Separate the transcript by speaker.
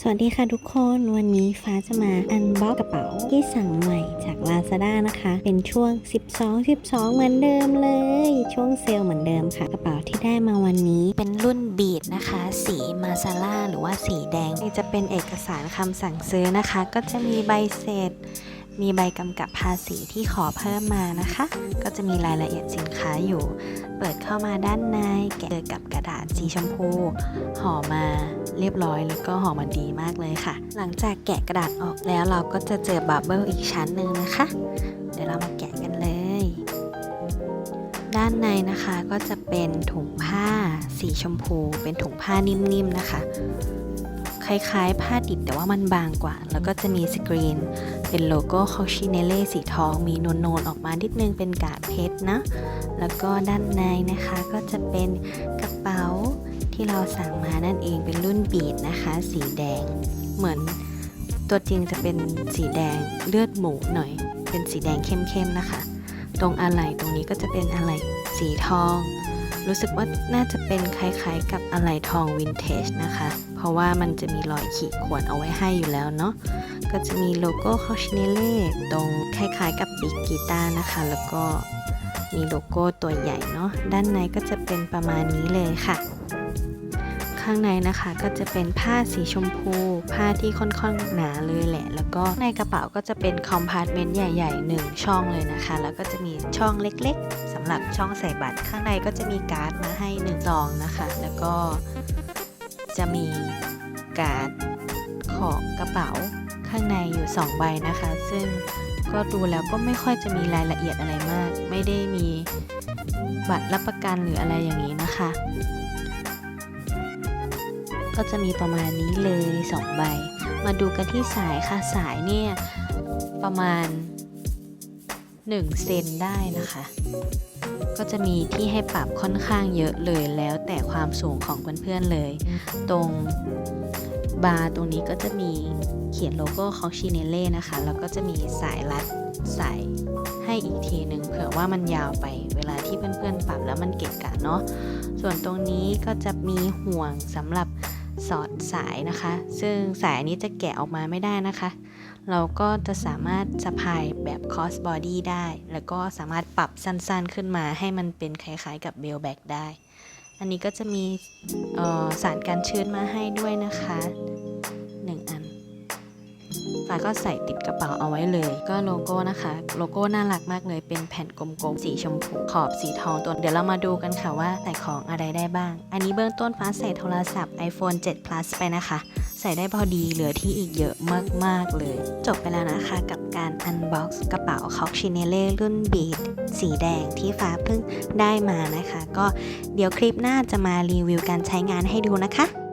Speaker 1: สวัสดีค่ะทุกคนวันนี้ฟ้าจะมาอันบ็อกกระเป๋าที่สั่งใหม่จาก Lazada นะคะ เป็นช่วง 12 12 เหมือนเดิมเลย ช่วงเซลล์เหมือนเดิมค่ะ กระเป๋าที่ได้มาวันนี้เป็นรุ่นบีดนะคะ สีมาซาร่าหรือว่าสีแดงนี่จะเป็นเอกสารคำสั่งซื้อนะคะ ก็จะมีใบเสร็จ มีใบกำกับภาษีที่ขอเพิ่มมานะคะ ก็จะมีรายละเอียดสินค้าอยู่ เปิดเข้ามาด้านในแกะเจอกับกระดาษสีชมพูห่อมาเรียบร้อยแล้วก็ห่อมาดีมากเลยค่ะ หลังจากแกะกระดาษออกแล้วเราก็จะเจอบับเบิลอีกชั้นหนึ่งนะคะ เดี๋ยวเรามาแกะกันเลย ด้านในนะคะก็จะเป็นถุงผ้าสีชมพู เป็นถุงผ้านิ่มๆนะคะ คล้ายๆ ผ้าดิบแต่ว่ามันบางกว่า แล้วก็จะมีสกรีน เป็นโลโก้คอชิเนเล่สีทอง มีโนนๆออกมานิดนึงเป็นกาดเพชรนะ แล้วก็ด้านในนะคะก็จะเป็นกระเป๋าที่เราสั่งมานั่นเองเป็นรุ่นบีดนะคะ สีแดง เหมือนตัวจริงจะเป็นสีแดงเลือดหมูหน่อย เป็นสีแดงเข้มๆนะคะ ตรงอะไหล่ตรงนี้ก็จะเป็นอะไหล่สีทอง รู้สึกว่าน่าจะเป็นคล้ายๆกับอะไหล่ทองวินเทจนะคะ เพราะว่ามันจะมีรอยขีดข่วนเอาไว้ให้อยู่แล้วเนาะ ก็จะมีโลโก้คอชเนเล่ตรงคล้ายๆกับปีกกีตาร์นะคะ แล้วก็มีโลโก้ตัวใหญ่เนาะ ด้านในก็จะเป็นประมาณนี้เลยค่ะ ข้างในนะคะก็จะเป็นผ้าสีชมพู ผ้าที่ค่อนข้างหนาเลยแหละ แล้วก็ในกระเป๋าก็จะเป็นคอมพาร์ตเมนต์ใหญ่ๆหนึ่งช่องเลยนะคะ แล้วก็จะมีช่องเล็กๆ หรับช่องใส่บัตรข้างในก็จะมีการ์ดมาให้หนึ่งซองนะคะ แล้วก็จะมีการ์ดของกระเป๋าข้างในอยู่ 2 ใบนะคะ ซึ่งก็ดูแล้วก็ไม่ค่อยจะมีรายละเอียดอะไรมาก ไม่ได้มีบัตรรับประกันหรืออะไรอย่างนี้นะคะ ก็จะมีประมาณนี้เลย 2 ใบ มาดูกันที่สายค่ะสายเนี่ยประมาณ 1เซนได้นะคะ ก็จะมีที่ให้ปรับค่อนข้างเยอะเลยแล้วแต่ความสูงของเพื่อนๆเลย ตรงบาร์ตรงนี้ก็จะมีเขียนโลโก้ของชิเนเล่นะคะ แล้วก็จะมีสายรัดใส่ให้อีกทีหนึ่งเผื่อว่ามันยาวไปเวลาที่เพื่อนๆปรับแล้วมันเกะกะเนาะส่วนตรงนี้ก็จะมีห่วงสำหรับ สอดสายนะคะ ซึ่งสายนี้จะแกะออกมาไม่ได้นะคะ เราก็จะสามารถสะพายแบบ cross body ได้ แล้วก็สามารถปรับสั้นๆขึ้นมาให้มันเป็นคล้ายๆกับเบลแบ็กได้ อันนี้ก็จะมีออสารการชื้นมาให้ด้วยนะคะ ฝาก็ใส่ติดกระเป๋าเอาไว้เลย ก็โลโก้นะคะ โลโก้น่ารักมากเลยเป็นแผ่นกลมๆสีชมพูขอบสีทองตัวเดี๋ยวเรามาดูกันค่ะว่าใส่ของอะไรได้บ้าง อันนี้เบื้องต้นฟ้าใส่โทรศัพท์ iPhone 7 Plus ไปนะคะ ใส่ได้พอดีเหลือที่อีกเยอะมากๆเลย จบไปแล้วนะคะกับการ unbox กระเป๋าคอกชิเนเล่รุ่นบีดสีแดงที่ฟ้าเพิ่งได้มานะคะ ก็เดี๋ยวคลิปหน้าจะมารีวิวการใช้งานให้ดูนะคะ